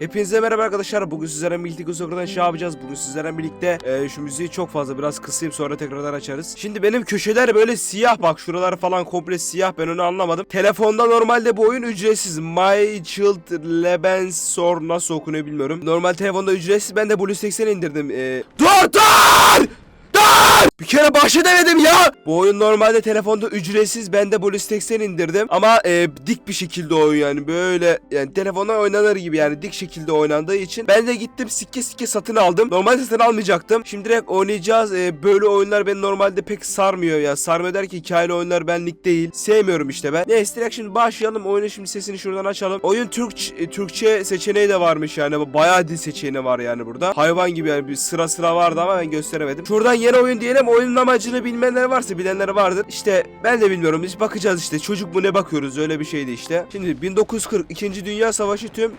Hepinize merhaba arkadaşlar. Bugün sizlerle birlikte Gusokra'dan şey yapacağız. Bugün sizlerle birlikte e, şu müziği çok fazla biraz kısayım sonra tekrardan açarız. Şimdi benim köşeler böyle siyah bak. Şuralar falan komple siyah. Ben onu anlamadım. Telefonda normalde bu oyun ücretsiz. My Child Lebensor nasıl okunuyor bilmiyorum. Normal telefonda ücretsiz. Ben de Blue 80 indirdim. E, dur dur! Dur! Bir kere başla demedim ya. Bu oyun normalde telefonda ücretsiz. Ben de Blue 80 indirdim. Ama e, dik bir şekilde oyun yani. Böyle yani telefonda oynanır gibi yani dik şekilde oynandığı için. Ben de gittim sikke sikke satın aldım. Normalde satın almayacaktım. Şimdi direkt oynayacağız. E, böyle oyunlar beni normalde pek sarmıyor ya. Sarmıyor der ki hikayeli oyunlar benlik değil. Sevmiyorum işte ben. Neyse direkt şimdi başlayalım. Oyunun şimdi sesini şuradan açalım. Oyun Türk e, Türkçe seçeneği de varmış yani. Bayağı dil seçeneği var yani burada. Hayvan gibi yani bir sıra sıra vardı ama ben gösteremedim. Şuradan yeni oyun diyelim. Oyunun amacını bilmeyenler varsa bilenler vardır. İşte ben de bilmiyorum. Biz bakacağız işte. Çocuk mu ne bakıyoruz öyle bir şeydi işte. Şimdi 1940 2. Dünya Savaşı tüm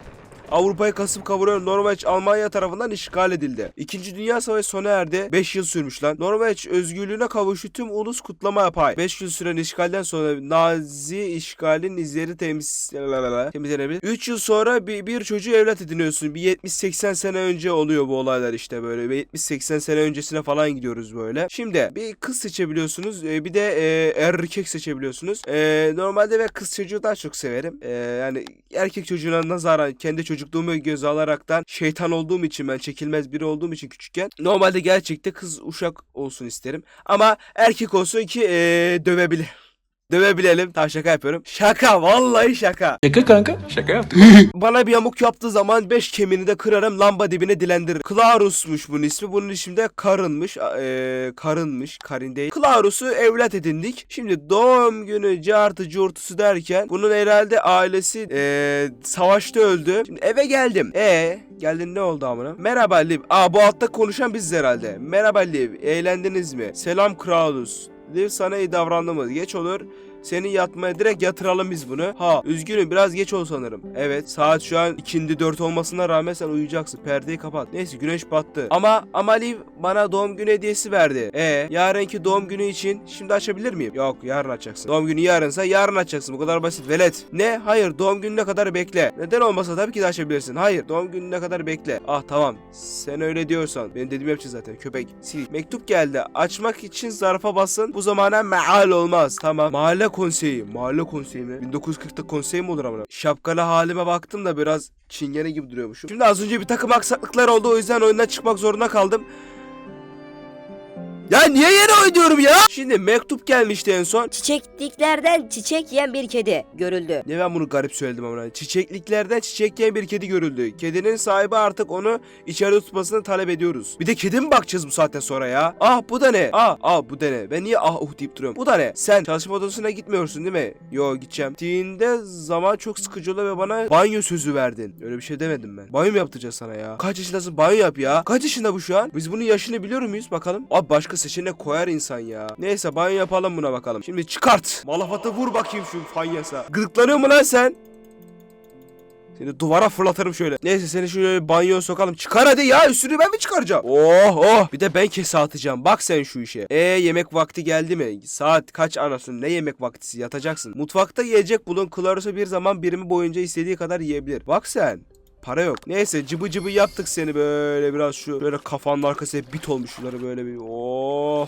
Avrupa'yı kasıp kavuran Norveç Almanya tarafından işgal edildi. İkinci Dünya Savaşı sona erdi. 5 yıl sürmüş lan. Norveç özgürlüğüne kavuştu tüm ulus kutlama yapay. 5 yıl süren işgalden sonra Nazi işgalin izleri temiz temizlenebilir. 3 yıl sonra bir, bir çocuğu evlat ediniyorsun. Bir 70-80 sene önce oluyor bu olaylar işte böyle. Ve 70-80 sene öncesine falan gidiyoruz böyle. Şimdi bir kız seçebiliyorsunuz. e, Bir de e, erkek seçebiliyorsunuz. E, normalde ben kız çocuğu daha çok severim. E, yani erkek çocuğuna nazaran kendi çocukluğumu göze alaraktan şeytan olduğum için ben çekilmez biri olduğum için küçükken normalde gerçekte kız uşak olsun isterim. Ama erkek olsun ki e, dövebilir. Dövebilelim. Tamam şaka yapıyorum. Şaka vallahi şaka. Şaka kanka. Şaka yaptım. Bana bir yamuk yaptığı zaman 5 kemiğini de kırarım lamba dibine dilendiririm. Clarus'muş bunun ismi. Bunun ismi de Karın'mış. Eee Karın'mış. Karin değil. Clarus'u evlat edindik. Şimdi doğum günü cartı curtusu derken bunun herhalde ailesi eee savaşta öldü. Şimdi eve geldim. E geldin ne oldu amına? Merhaba Liv. Aa bu altta konuşan biziz herhalde. Merhaba Liv. Eğlendiniz mi? Selam Clarus. Sana iyi davrandı mı? Geç olur. Seni yatmaya direkt yatıralım biz bunu. Ha üzgünüm biraz geç ol sanırım. Evet saat şu an ikindi dört olmasına rağmen sen uyuyacaksın. Perdeyi kapat. Neyse güneş battı. Ama ama Liv bana doğum günü hediyesi verdi. E yarınki doğum günü için şimdi açabilir miyim? Yok yarın açacaksın. Doğum günü yarınsa yarın açacaksın. Bu kadar basit. Velet. Ne? Hayır doğum gününe kadar bekle. Neden olmasa tabii ki de açabilirsin. Hayır doğum gününe kadar bekle. Ah tamam. Sen öyle diyorsan. Benim dediğimi yapacağız zaten köpek. Sil. Mektup geldi. Açmak için zarfa basın. Bu zamana meal olmaz. Tamam. Mahalle konseyi. Mahalle konseyi mi? 1940'ta konsey mi olur amına? Şapkalı halime baktım da biraz çingene gibi duruyormuşum. Şimdi az önce bir takım aksaklıklar oldu. O yüzden oyundan çıkmak zorunda kaldım. Ya niye yere oynuyorum ya? Şimdi mektup gelmişti en son. Çiçekliklerden çiçek yiyen bir kedi görüldü. Ne ben bunu garip söyledim ama. Çiçekliklerden çiçek yiyen bir kedi görüldü. Kedinin sahibi artık onu içeride tutmasını talep ediyoruz. Bir de kedi mi bakacağız bu saatten sonra ya? Ah bu da ne? Ah ah bu da ne? Ben niye ah uh deyip duruyorum? Bu da ne? Sen çalışma odasına gitmiyorsun değil mi? Yo gideceğim. Gittiğinde zaman çok sıkıcı oluyor ve bana banyo sözü verdin. Öyle bir şey demedim ben. Banyo mu yaptıracağız sana ya? Kaç yaşındasın? Banyo yap ya. Kaç yaşında bu şu an? Biz bunun yaşını biliyor muyuz bakalım? Abi başka seçenek koyar insan ya. Neyse banyo yapalım buna bakalım. Şimdi çıkart. Malafatı vur bakayım şu fanyasa. Gıdıklanıyor mu lan sen? Seni duvara fırlatırım şöyle. Neyse seni şöyle banyoya sokalım. Çıkar hadi ya üstünü ben mi çıkaracağım? Oh oh. Bir de ben kese atacağım. Bak sen şu işe. E yemek vakti geldi mi? Saat kaç anasın? Ne yemek vaktisi? Yatacaksın. Mutfakta yiyecek bulun. Clarus'u bir zaman birimi boyunca istediği kadar yiyebilir. Bak sen. Para yok. Neyse cıbı cıbı yaptık seni böyle biraz şu böyle kafanın arkası hep bit olmuş şunları böyle bir. Oh.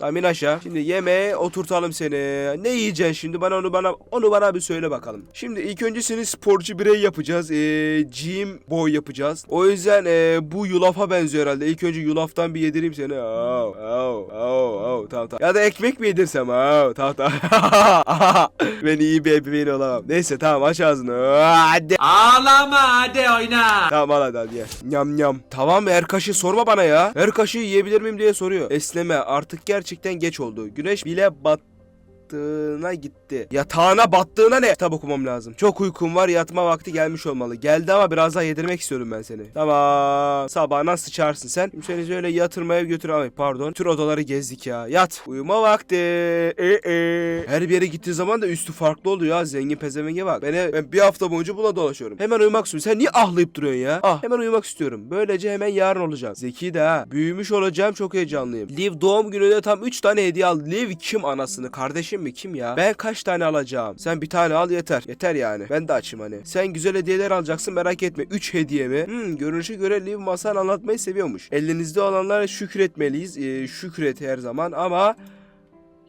Tamam in aşağı. Şimdi yemeğe oturtalım seni. Ne yiyeceksin şimdi? Bana onu bana onu bana bir söyle bakalım. Şimdi ilk önce seni sporcu birey yapacağız. Ee, gym boy yapacağız. O yüzden ee, bu yulafa benziyor herhalde. İlk önce yulaftan bir yedireyim seni. Oh, oh, oh, oh. Tamam tamam. Ya da ekmek mi yedirsem? Oh, tamam tamam. ben iyi bir ebeveyn olamam. Neyse tamam aç ağzını. Hadi. Ağlama hadi oyna. Tamam al hadi hadi ye. Nyam nyam. Tamam her kaşığı sorma bana ya. Her kaşığı yiyebilir miyim diye soruyor. Esneme artık gerçekten geç oldu. Güneş bile battığına gitti. Yatağına battığına ne? Kitap okumam lazım. Çok uykum var yatma vakti gelmiş olmalı. Geldi ama biraz daha yedirmek istiyorum ben seni. Tamam. Sabah nasıl çağırsın sen? Şimdi seni şöyle yatırmaya götür. Ay pardon. Tür odaları gezdik ya. Yat. Uyuma vakti. E e. Her bir yere gittiği zaman da üstü farklı oluyor ya. Zengin pezevenge bak. Ben, ben bir hafta boyunca buna dolaşıyorum. Hemen uyumak istiyorum. Sen niye ahlayıp duruyorsun ya? Ah hemen uyumak istiyorum. Böylece hemen yarın olacağım. Zeki de ha. Büyümüş olacağım çok heyecanlıyım. Liv doğum gününe tam 3 tane hediye aldı. Liv kim anasını? Kardeşim Zengin mi kim ya? Ben kaç tane alacağım? Sen bir tane al yeter. Yeter yani. Ben de açım hani. Sen güzel hediyeler alacaksın merak etme. 3 hediye mi? Hmm, görünüşe göre Liv masal anlatmayı seviyormuş. Elinizde olanlara şükretmeliyiz. Ee, şükret her zaman ama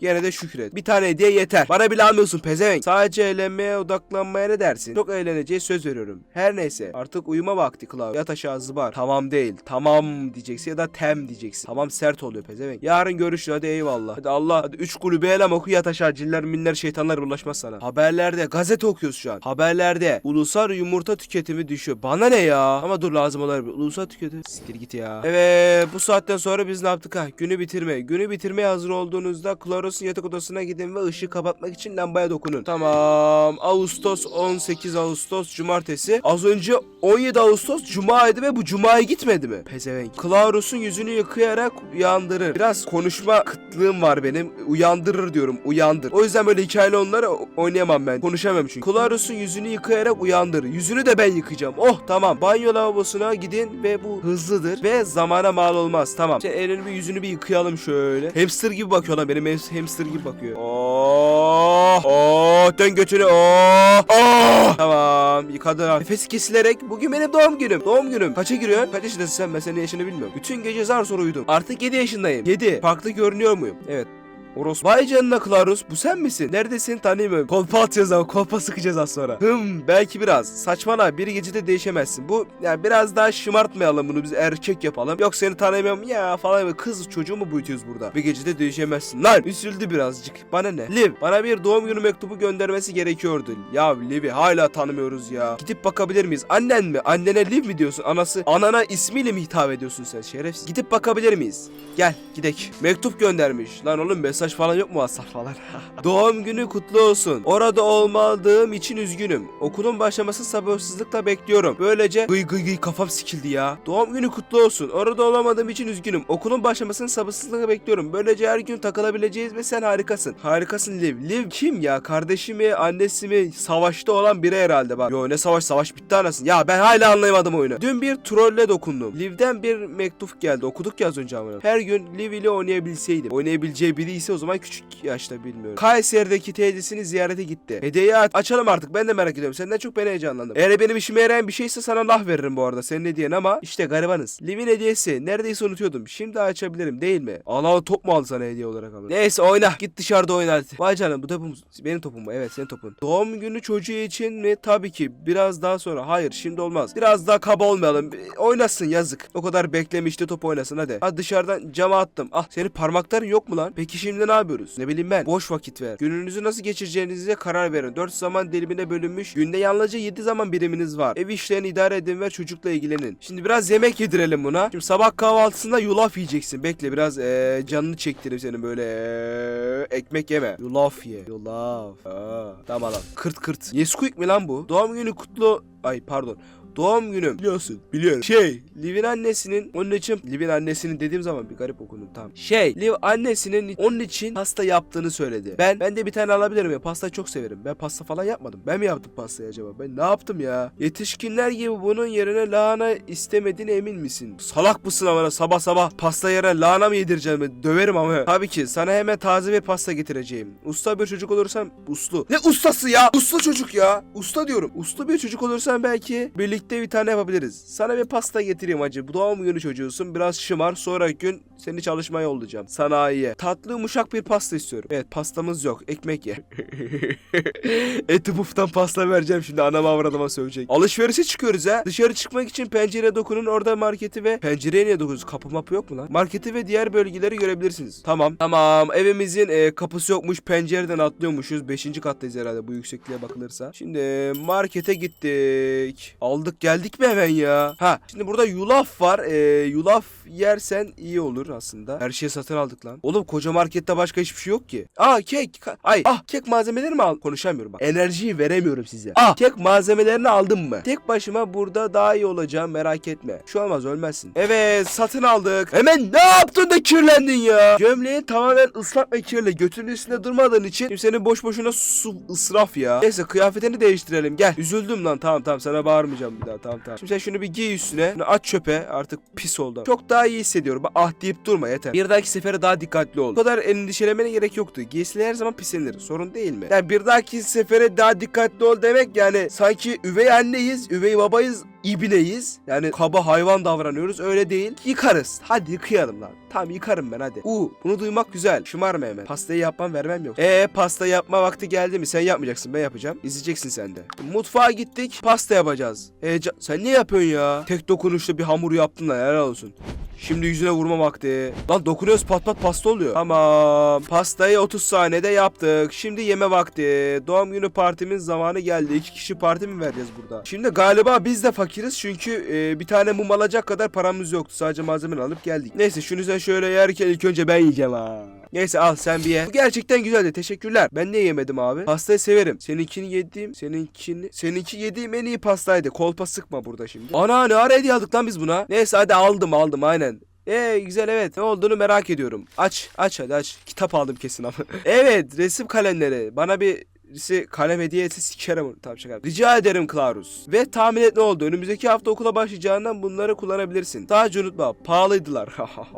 Yine de şükret. Bir tane hediye yeter. Bana bile almıyorsun pezevenk. Sadece eğlenmeye odaklanmaya ne dersin? Çok eğleneceğiz söz veriyorum. Her neyse. Artık uyuma vakti Klav. Yat aşağı zıbar. Tamam değil. Tamam diyeceksin ya da tem diyeceksin. Tamam sert oluyor pezevenk. Yarın görüşürüz hadi eyvallah. Hadi Allah. Hadi 3 kulübü elem oku yat aşağı. Ciller minler şeytanlar bulaşmaz sana. Haberlerde gazete okuyoruz şu an. Haberlerde ulusal yumurta tüketimi düşüyor. Bana ne ya? Ama dur lazım olabilir. Ulusal tüketim. Siktir git ya. Evet bu saatten sonra biz ne yaptık ha? Günü bitirme. Günü bitirmeye hazır olduğunuzda Claros'un yatak odasına gidin ve ışığı kapatmak için lambaya dokunun. Tamam. Ağustos 18 Ağustos Cumartesi. Az önce 17 Ağustos Cuma'ydı ve bu Cuma'ya gitmedi mi? Pezevenk. Claros'un yüzünü yıkayarak uyandırır. Biraz konuşma kıtlığım var benim. Uyandırır diyorum. Uyandır. O yüzden böyle hikayeli onları oynayamam ben. Konuşamam çünkü. Claros'un yüzünü yıkayarak uyandır. Yüzünü de ben yıkayacağım. Oh tamam. Banyo lavabosuna gidin ve bu hızlıdır ve zamana mal olmaz. Tamam. Şimdi elini bir yüzünü bir yıkayalım şöyle. Hamster gibi bakıyor lan benim ham- hamster gibi bakıyor. Oh! Oh! Dön götünü. Oh! Oh! Tamam. Yıkadı. Nefesi kesilerek bugün benim doğum günüm. Doğum günüm. Kaça giriyorsun? Kaç yaşındasın sen? Ben senin yaşını bilmiyorum. Bütün gece zar zor uyudum. Artık 7 yaşındayım. 7. Farklı görünüyor muyum? Evet. Oros. Vay canına Klarus bu sen misin? Neredesin tanıyamıyorum. Kolpa atacağız ama kolpa sıkacağız az sonra. Hım belki biraz. Saçmala bir gecede değişemezsin. Bu yani biraz daha şımartmayalım bunu biz erkek yapalım. Yok seni tanıyamıyorum ya falan kız çocuğu mu büyütüyoruz burada? Bir gecede değişemezsin. Lan üzüldü birazcık. Bana ne? Liv bana bir doğum günü mektubu göndermesi gerekiyordu. Ya Liv'i hala tanımıyoruz ya. Gidip bakabilir miyiz? Annen mi? Annene Liv mi diyorsun? Anası anana ismiyle mi hitap ediyorsun sen şerefsiz? Gidip bakabilir miyiz? Gel gidek. Mektup göndermiş. Lan oğlum mesaj falan yok mu WhatsApp falan? Doğum günü kutlu olsun. Orada olmadığım için üzgünüm. Okulun başlaması sabırsızlıkla bekliyorum. Böylece gıy gıy gıy kafam sikildi ya. Doğum günü kutlu olsun. Orada olamadığım için üzgünüm. Okulun başlamasını sabırsızlıkla bekliyorum. Böylece her gün takılabileceğiz ve sen harikasın. Harikasın Liv. Liv kim ya? Kardeşi mi? Annesi mi? Savaşta olan biri herhalde bak. Yo ne savaş? Savaş bitti anasın. Ya ben hala anlayamadım oyunu. Dün bir trolle dokundum. Liv'den bir mektup geldi. Okuduk ya az önce ama. Her gün Liv ile oynayabilseydim. Oynayabileceği biri ise o zaman küçük yaşta bilmiyorum. Kayseri'deki teyzesini ziyarete gitti. Hediyeyi aç- açalım artık. Ben de merak ediyorum. Senden çok ben heyecanlandım. Eğer benim işime yarayan bir şeyse sana lah veririm bu arada. Senin hediyen ama işte garibanız. Liv'in hediyesi. Neredeyse unutuyordum. Şimdi açabilirim değil mi? Allah top mu aldı sana hediye olarak abi? Neyse oyna. Git dışarıda oyna hadi. Vay canına bu topum. Benim topum mu? Evet senin topun. Doğum günü çocuğu için mi? Tabii ki. Biraz daha sonra. Hayır şimdi olmaz. Biraz daha kaba olmayalım. Oynasın yazık. O kadar beklemişti top oynasın hadi. Hadi dışarıdan cama attım. Ah senin parmakların yok mu lan? Peki şimdi ne yapıyoruz? Ne bileyim ben. Boş vakit ver. Gününüzü nasıl geçireceğinize karar verin. 4 zaman dilimine bölünmüş. Günde yalnızca 7 zaman biriminiz var. Ev işlerini idare edin ve çocukla ilgilenin. Şimdi biraz yemek yedirelim buna. Şimdi sabah kahvaltısında yulaf yiyeceksin. Bekle biraz eee, canını çektireyim senin böyle eee, ekmek yeme. Yulaf ye. Yulaf. Aa, tamam lan. Kırt kırt. Nesquik mi lan bu? Doğum günü kutlu... Ay pardon. Doğum günüm. Biliyorsun. Biliyorum. Şey. Liv'in annesinin onun için Liv'in annesinin dediğim zaman bir garip okudum tamam. Şey. Liv annesinin onun için pasta yaptığını söyledi. Ben ben de bir tane alabilirim ya. Pastayı çok severim. Ben pasta falan yapmadım. Ben mi yaptım pastayı acaba? Ben ne yaptım ya? Yetişkinler gibi bunun yerine lahana istemediğine emin misin? Salak mısın ama sabah sabah pasta yerine lahana mı yedireceğim? Döverim ama. Tabii ki. Sana hemen taze bir pasta getireceğim. Usta bir çocuk olursam uslu. Ne ustası ya? Uslu çocuk ya. Usta diyorum. Uslu bir çocuk olursan belki birlikte bir tane yapabiliriz. Sana bir pasta getireyim hacı. Bu doğum günü çocuğusun. Biraz şımar. Sonraki gün seni çalışmaya yollayacağım. Sanayiye. Tatlı yumuşak bir pasta istiyorum. Evet pastamız yok. Ekmek ye. Eti puftan pasta vereceğim şimdi. Anam avradıma sövecek. Alışverişe çıkıyoruz ha. Dışarı çıkmak için pencereye dokunun. Orada marketi ve pencereye niye dokunuyoruz? Kapı mapı yok mu lan? Marketi ve diğer bölgeleri görebilirsiniz. Tamam. Tamam. Evimizin e, kapısı yokmuş. Pencereden atlıyormuşuz. Beşinci kattayız herhalde bu yüksekliğe bakılırsa. Şimdi markete gittik. Aldık geldik mi hemen ya? Ha şimdi burada yulaf var. E, yulaf yersen iyi olur aslında. Her şeyi satın aldık lan. Oğlum koca markette başka hiçbir şey yok ki. Aa kek. Ay ah kek malzemeleri mi al? Konuşamıyorum bak. Enerjiyi veremiyorum size. Ah kek malzemelerini aldım mı? Tek başıma burada daha iyi olacağım merak etme. Şu olmaz ölmezsin. Evet satın aldık. Hemen ne yaptın da kirlendin ya? Gömleğin tamamen ıslak ve kirli. Götünün üstünde durmadığın için kimsenin boş boşuna su ısraf ya. Neyse kıyafetini değiştirelim gel. Üzüldüm lan tamam tamam sana bağırmayacağım. Bir daha tamam tamam. Şimdi sen şunu bir giy üstüne. Şunu at çöpe. Artık pis oldu. Çok daha iyi hissediyorum. Ah deyip durma yeter. Bir dahaki sefere daha dikkatli ol. Bu kadar endişelemene gerek yoktu. Giysiler her zaman pislenir. Sorun değil mi? Yani bir dahaki sefere daha dikkatli ol demek yani sanki üvey anneyiz, üvey babayız ibineyiz. Yani kaba hayvan davranıyoruz. Öyle değil. Yıkarız. Hadi yıkayalım lan. Tamam yıkarım ben hadi. U bunu duymak güzel. Şımarma hemen. Pastayı yapmam vermem yok. Ee pasta yapma vakti geldi mi? Sen yapmayacaksın ben yapacağım. İzleyeceksin sen de. Mutfağa gittik. Pasta yapacağız. Heyecan. Sen ne yapıyorsun ya? Tek dokunuşla bir hamur yaptın da helal olsun. Şimdi yüzüne vurma vakti. Lan dokunuyoruz pat pat pasta oluyor. Tamam. Pastayı 30 saniyede yaptık. Şimdi yeme vakti. Doğum günü partimin zamanı geldi. İki kişi parti mi vereceğiz burada? Şimdi galiba biz de fakiriz çünkü e, bir tane mum alacak kadar paramız yoktu. Sadece malzeme alıp geldik. Neyse şunu sen şöyle yerken ilk önce ben yiyeceğim ha. Neyse al sen bir ye. Bu gerçekten güzeldi. Teşekkürler. Ben niye yemedim abi? Pastayı severim. Seninkini yediğim, seninkini, seninki yediğim en iyi pastaydı. Kolpa sıkma burada şimdi. Ana ne ara hediye aldık lan biz buna? Neyse hadi aldım aldım aynen. Ee güzel evet. Ne olduğunu merak ediyorum. Aç aç hadi aç. Kitap aldım kesin ama. evet resim kalemleri. Bana bir birisi kalem hediye etse sikerim onu. Şaka. Rica ederim Klarus. Ve tahmin et ne oldu? Önümüzdeki hafta okula başlayacağından bunları kullanabilirsin. Sadece unutma pahalıydılar.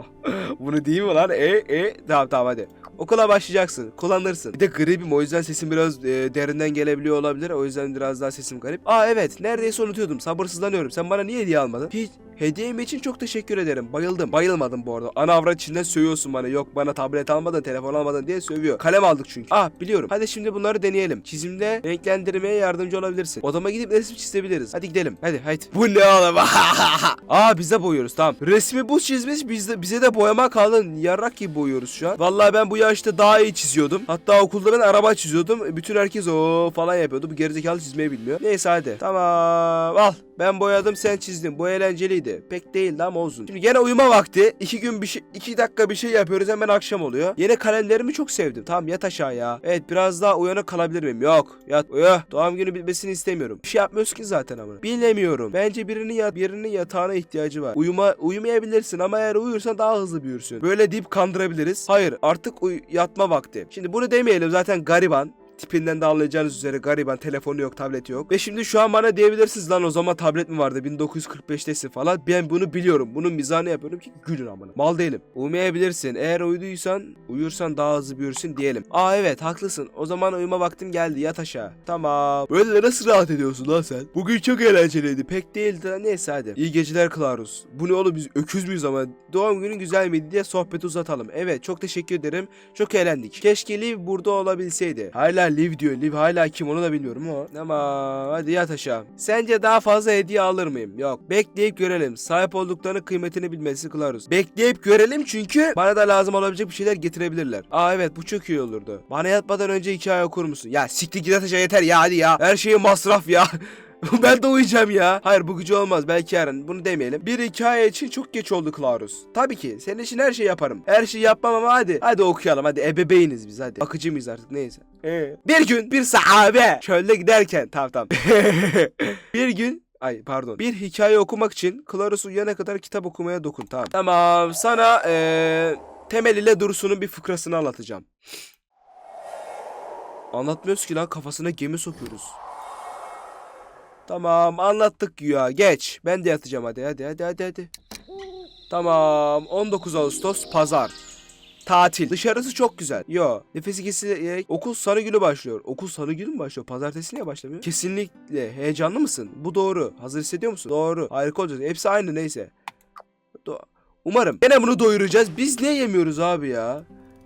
Bunu değil mi lan? E e tamam tamam hadi. Okula başlayacaksın. Kullanırsın. Bir de gribim o yüzden sesim biraz e, derinden gelebiliyor olabilir. O yüzden biraz daha sesim garip. Aa evet neredeyse unutuyordum. Sabırsızlanıyorum. Sen bana niye hediye almadın? Hiç. Hediyem için çok teşekkür ederim. Bayıldım. Bayılmadım bu arada. Ana avrat içinden sövüyorsun bana. Yok bana tablet almadın, telefon almadın diye sövüyor. Kalem aldık çünkü. Ah biliyorum. Hadi şimdi bunları deneyelim. Çizimde renklendirmeye yardımcı olabilirsin. Odama gidip resim çizebiliriz. Hadi gidelim. Hadi haydi. Bu ne oğlum? Aa biz de boyuyoruz tamam. Resmi bu çizmiş biz de, bize de boyama kalın. Yarrak gibi boyuyoruz şu an. Vallahi ben bu yaşta daha iyi çiziyordum. Hatta okulda ben araba çiziyordum. Bütün herkes o falan yapıyordu. Bu gerizekalı çizmeyi bilmiyor. Neyse hadi. Tamam al. Ben boyadım sen çizdin. Bu eğlenceliydi. Pek değildi ama olsun. Şimdi gene uyuma vakti. İki gün bir şey, iki dakika bir şey yapıyoruz hemen akşam oluyor. Yeni kalemlerimi çok sevdim. Tamam yat aşağı ya. Evet biraz daha uyanık kalabilir miyim? Yok. Yat uyu. Doğum günü bitmesini istemiyorum. Bir şey yapmıyoruz ki zaten ama. Bilemiyorum. Bence birinin yat, birinin yatağına ihtiyacı var. Uyuma, uyumayabilirsin ama eğer uyursan daha hızlı büyürsün. Böyle deyip kandırabiliriz. Hayır artık uy- yatma vakti. Şimdi bunu demeyelim zaten gariban. Tipinden de anlayacağınız üzere gariban telefonu yok tableti yok. Ve şimdi şu an bana diyebilirsiniz lan o zaman tablet mi vardı 1945'tesin falan. Ben bunu biliyorum. Bunun mizahını yapıyorum ki gülün amına. Mal değilim. Uyumayabilirsin. Eğer uyuduysan uyursan daha hızlı büyürsün diyelim. Aa evet haklısın. O zaman uyuma vaktim geldi yat aşağı. Tamam. Böyle nasıl rahat ediyorsun lan sen? Bugün çok eğlenceliydi. Pek değildi. de Neyse hadi. İyi geceler Klarus. Bu ne oğlum biz öküz müyüz ama? Doğum günün güzel miydi diye sohbeti uzatalım. Evet çok teşekkür ederim. Çok eğlendik. Keşke Liv burada olabilseydi. Hala Liv diyor. Liv hala kim onu da bilmiyorum ama. Ama hadi yat aşağı. Sence daha fazla hediye alır mıyım? Yok. Bekleyip görelim. Sahip olduklarının kıymetini bilmesi Klarus. Bekleyip görelim çünkü bana da lazım olabilecek bir şeyler getirebilirler. Aa evet bu çok iyi olurdu. Bana yatmadan önce hikaye okur musun? Ya siktir git yat aşağı yeter ya hadi ya. Her şeye masraf ya. ben de uyuyacağım ya. Hayır bu gücü olmaz. Belki yarın. Bunu demeyelim. Bir hikaye için çok geç oldu Klarus. Tabii ki. Senin için her şeyi yaparım. Her şeyi yapmam ama hadi. Hadi okuyalım. Hadi ebeveyniz biz hadi. Akıcı mıyız artık neyse. Ee, bir gün bir sahabe çölde giderken. Tamam tamam. bir gün Ay pardon. Bir hikaye okumak için Klarus uyuyana kadar kitap okumaya dokun. Tamam. Tamam. Sana eee Temel ile Dursun'un bir fıkrasını anlatacağım. Anlatmıyoruz ki lan kafasına gemi sokuyoruz. Tamam anlattık ya geç. Ben de yatacağım hadi hadi hadi hadi hadi. Tamam 19 Ağustos pazar. Tatil. Dışarısı çok güzel. Yo. Nefesi kesilerek okul salı günü başlıyor. Okul salı günü mü başlıyor? Pazartesi niye başlamıyor? Kesinlikle. Heyecanlı mısın? Bu doğru. Hazır hissediyor musun? Doğru. Harika olacak. Hepsi aynı neyse. Do- Umarım. Gene bunu doyuracağız. Biz ne yemiyoruz abi ya?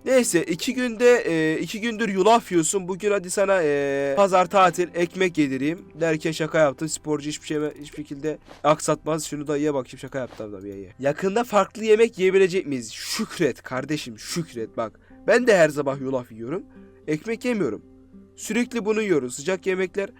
Neyse iki günde e, iki gündür yulaf yiyorsun. Bugün hadi sana e, pazar tatil ekmek yedireyim derken şaka yaptım. Sporcu hiçbir şey hiçbir şekilde aksatmaz. Şunu da ye bakayım şaka yaptım da bir ye. Yakında farklı yemek yiyebilecek miyiz? Şükret kardeşim şükret bak. Ben de her sabah yulaf yiyorum. Ekmek yemiyorum. Sürekli bunu yiyoruz. Sıcak yemekler.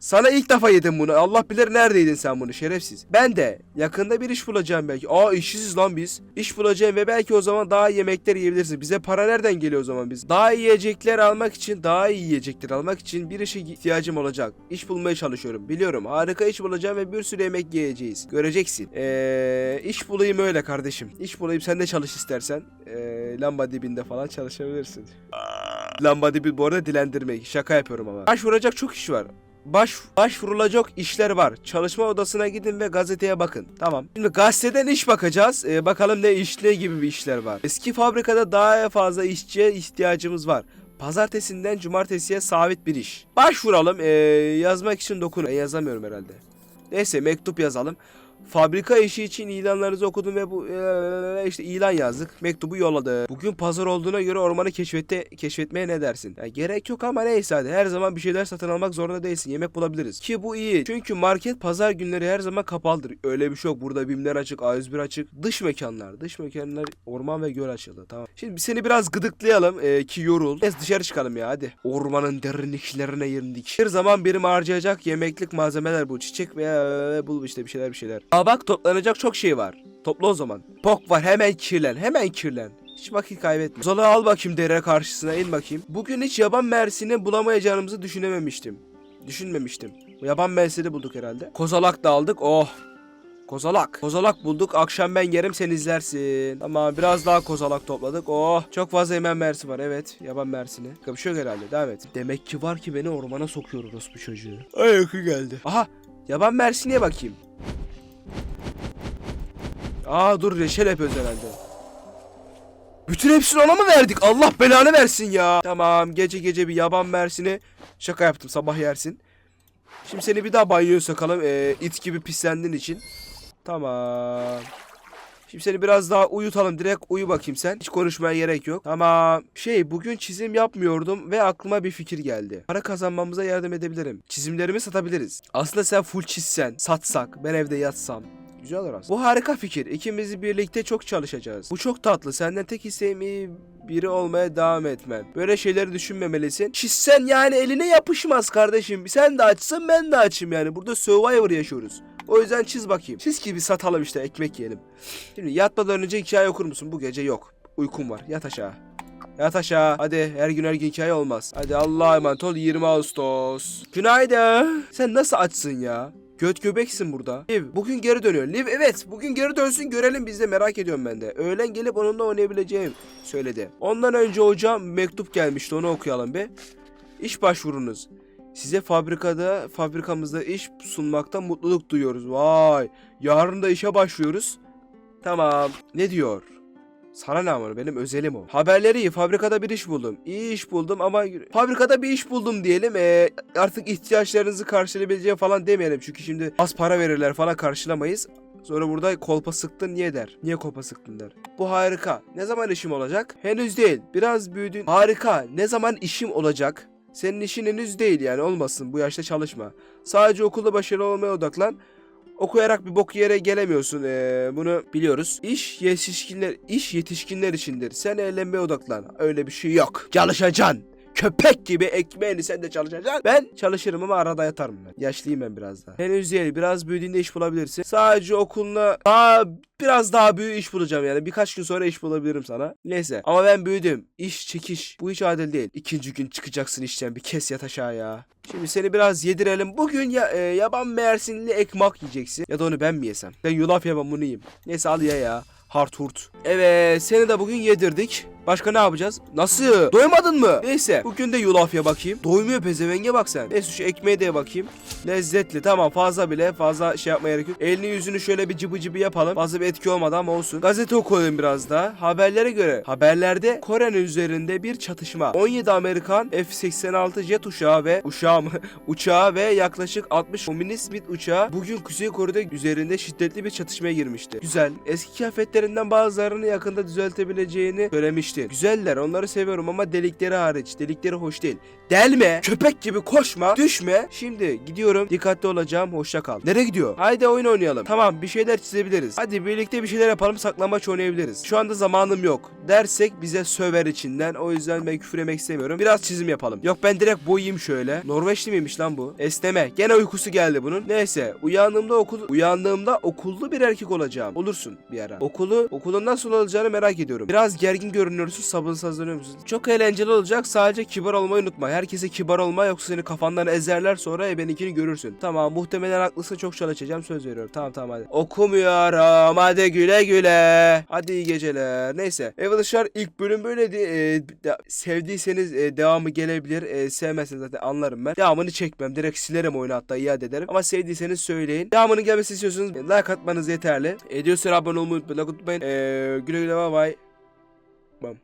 Sana ilk defa yedim bunu. Allah bilir neredeydin sen bunu şerefsiz. Ben de yakında bir iş bulacağım belki. Aa işsiziz lan biz. İş bulacağım ve belki o zaman daha iyi yemekler yiyebilirsin. Bize para nereden geliyor o zaman biz? Daha iyi yiyecekler almak için, daha iyi yiyecekler almak için bir işe ihtiyacım olacak. İş bulmaya çalışıyorum. Biliyorum. Harika iş bulacağım ve bir sürü yemek yiyeceğiz. Göreceksin. Eee iş bulayım öyle kardeşim. İş bulayım sen de çalış istersen. Eee lamba dibinde falan çalışabilirsin. Lamba dibi bu arada dilendirmek. Şaka yapıyorum ama. Başvuracak çok iş var. Baş başvurulacak işler var. Çalışma odasına gidin ve gazeteye bakın. Tamam. Şimdi gazeteden iş bakacağız. Ee, bakalım ne iş gibi bir işler var. Eski fabrikada daha fazla işçiye ihtiyacımız var. Pazartesinden cumartesiye sabit bir iş. Başvuralım. Ee, yazmak için dokun. Ben yazamıyorum herhalde. Neyse mektup yazalım. Fabrika işi için ilanlarınızı okudum ve bu eee, işte ilan yazdık. Mektubu yolladı. Bugün pazar olduğuna göre ormanı keşfette keşfetmeye ne dersin? Ya gerek yok ama neyse hadi. Her zaman bir şeyler satın almak zorunda değilsin. Yemek bulabiliriz. Ki bu iyi. Çünkü market pazar günleri her zaman kapalıdır. Öyle bir şey yok. Burada BİM'ler açık, A101 açık. Dış mekanlar. Dış mekanlar orman ve göl açıldı. Tamam. Şimdi seni biraz gıdıklayalım eee, ki yorul. Neyse dışarı çıkalım ya hadi. Ormanın derinliklerine girdik. Bir zaman birim harcayacak yemeklik malzemeler bu. Çiçek veya bul işte bir şeyler bir şeyler. Aa bak toplanacak çok şey var. Topla o zaman. Bok var hemen kirlen hemen kirlen. Hiç vakit kaybetme. Zola al bakayım dere karşısına in bakayım. Bugün hiç yaban mersini bulamayacağımızı düşünememiştim. Düşünmemiştim. Yaban mersini bulduk herhalde. Kozalak da aldık. Oh. Kozalak. Kozalak bulduk. Akşam ben yerim sen izlersin. Tamam biraz daha kozalak topladık. Oh. Çok fazla yemen mersi var. Evet. Yaban mersini. Kapışıyor herhalde. Devam et. Demek ki var ki beni ormana sokuyor bu çocuğu. Ay geldi. Aha. Yaban mersiniye bakayım. Aa dur reçel yapıyoruz herhalde. Bütün hepsini ona mı verdik? Allah belanı versin ya. Tamam gece gece bir yaban mersini. Şaka yaptım sabah yersin. Şimdi seni bir daha banyoya sokalım. Ee, it gibi pislendiğin için. Tamam. Şimdi seni biraz daha uyutalım. Direkt uyu bakayım sen. Hiç konuşmaya gerek yok. Tamam. Şey bugün çizim yapmıyordum ve aklıma bir fikir geldi. Para kazanmamıza yardım edebilirim. Çizimlerimi satabiliriz. Aslında sen full çizsen, satsak, ben evde yatsam. Güzel aslında. Bu harika fikir. İkimiz birlikte çok çalışacağız. Bu çok tatlı. Senden tek isteğim iyi biri olmaya devam etmen. Böyle şeyleri düşünmemelisin. Çizsen yani eline yapışmaz kardeşim. Sen de açsın ben de açayım yani. Burada Survivor yaşıyoruz. O yüzden çiz bakayım. Çiz ki bir satalım işte ekmek yiyelim. Şimdi yatmadan önce hikaye okur musun? Bu gece yok. Uykum var. Yat aşağı. Yat aşağı. Hadi her gün her gün hikaye olmaz. Hadi Allah'a emanet ol 20 Ağustos. Günaydın. Sen nasıl açsın ya? Göt göbeksin burada. Liv bugün geri dönüyor. Liv evet bugün geri dönsün görelim biz de merak ediyorum ben de. Öğlen gelip onunla oynayabileceğim söyledi. Ondan önce hocam mektup gelmişti onu okuyalım be. İş başvurunuz. Size fabrikada, fabrikamızda iş sunmaktan mutluluk duyuyoruz. Vay. Yarın da işe başlıyoruz. Tamam. Ne diyor? Sana ne ama benim özelim o. Haberleri iyi. Fabrikada bir iş buldum. İyi iş buldum ama fabrikada bir iş buldum diyelim. Ee, artık ihtiyaçlarınızı karşılayabileceğim falan demeyelim. Çünkü şimdi az para verirler falan karşılamayız. Sonra burada kolpa sıktın niye der? Niye kolpa sıktın der. Bu harika. Ne zaman işim olacak? Henüz değil. Biraz büyüdün. Harika. Ne zaman işim olacak? Senin işin henüz değil yani olmasın. Bu yaşta çalışma. Sadece okulda başarılı olmaya odaklan. Okuyarak bir bok yere gelemiyorsun. Ee, bunu biliyoruz. İş yetişkinler iş yetişkinler içindir. Sen eğlenmeye odaklan. Öyle bir şey yok. Çalışacaksın. Köpek gibi ekmeğini sen de çalışacaksın. Ben çalışırım ama arada yatarım ben. Yaşlıyım ben biraz daha. Henüz değil. Biraz büyüdüğünde iş bulabilirsin. Sadece okuluna daha biraz daha büyük iş bulacağım yani. Birkaç gün sonra iş bulabilirim sana. Neyse. Ama ben büyüdüm. İş çekiş. Bu hiç adil değil. İkinci gün çıkacaksın işten. Bir kes yat aşağı ya. Şimdi seni biraz yedirelim. Bugün ya, e, yaban mersinli ekmek yiyeceksin. Ya da onu ben mi yesem? Ben yulaf yemem bunu yiyeyim. Neyse al ye ya. Hart hurt. Evet seni de bugün yedirdik. Başka ne yapacağız? Nasıl? Doymadın mı? Neyse. Bugün de yulaf ye bakayım. Doymuyor pezevenge bak sen. Neyse şu ekmeğe de bakayım. Lezzetli. Tamam fazla bile. Fazla şey yapmaya gerek yok. Elini yüzünü şöyle bir cıbı cıbı yapalım. Fazla bir etki olmadı ama olsun. Gazete okuyalım biraz daha. Haberlere göre. Haberlerde Kore'nin üzerinde bir çatışma. 17 Amerikan F-86 jet uçağı ve uçağı mı? uçağı ve yaklaşık 60 komünist MiG uçağı bugün Kuzey Kore'de üzerinde şiddetli bir çatışmaya girmişti. Güzel. Eski kıyafetlerinden bazılarını yakında düzeltebileceğini söylemişti. Güzeller onları seviyorum ama delikleri hariç. Delikleri hoş değil. Delme. Köpek gibi koşma. Düşme. Şimdi gidiyorum. Dikkatli olacağım. Hoşça kal. Nereye gidiyor? Haydi oyun oynayalım. Tamam bir şeyler çizebiliriz. Hadi birlikte bir şeyler yapalım. Saklambaç oynayabiliriz. Şu anda zamanım yok. Dersek bize söver içinden. O yüzden ben küfür yemek istemiyorum. Biraz çizim yapalım. Yok ben direkt boyayayım şöyle. Norveçli miymiş lan bu? Esneme. Gene uykusu geldi bunun. Neyse. Uyandığımda okul uyandığımda okullu bir erkek olacağım. Olursun bir ara. Okulu okulun nasıl olacağını merak ediyorum. Biraz gergin görünüyorsun. Sabırsızlanıyor musun? Çok eğlenceli olacak. Sadece kibar olmayı unutma. Herkese kibar olma yoksa seni kafandan ezerler sonra ebeninkini görürsün. Tamam muhtemelen haklısın çok çalışacağım söz veriyorum. Tamam tamam hadi. Okumuyorum. Hadi güle güle. Hadi iyi geceler. Neyse. Arkadaşlar ilk bölüm böyleydi. Ee, sevdiyseniz e, devamı gelebilir. E, sevmezseniz zaten anlarım ben. Devamını çekmem. Direkt silerim oyunu hatta iade ederim. Ama sevdiyseniz söyleyin. Devamının gelmesini istiyorsanız like atmanız yeterli. Ediyorsa abone olmayı unutmayın. Unutmayın. Ee, güle güle bay bay.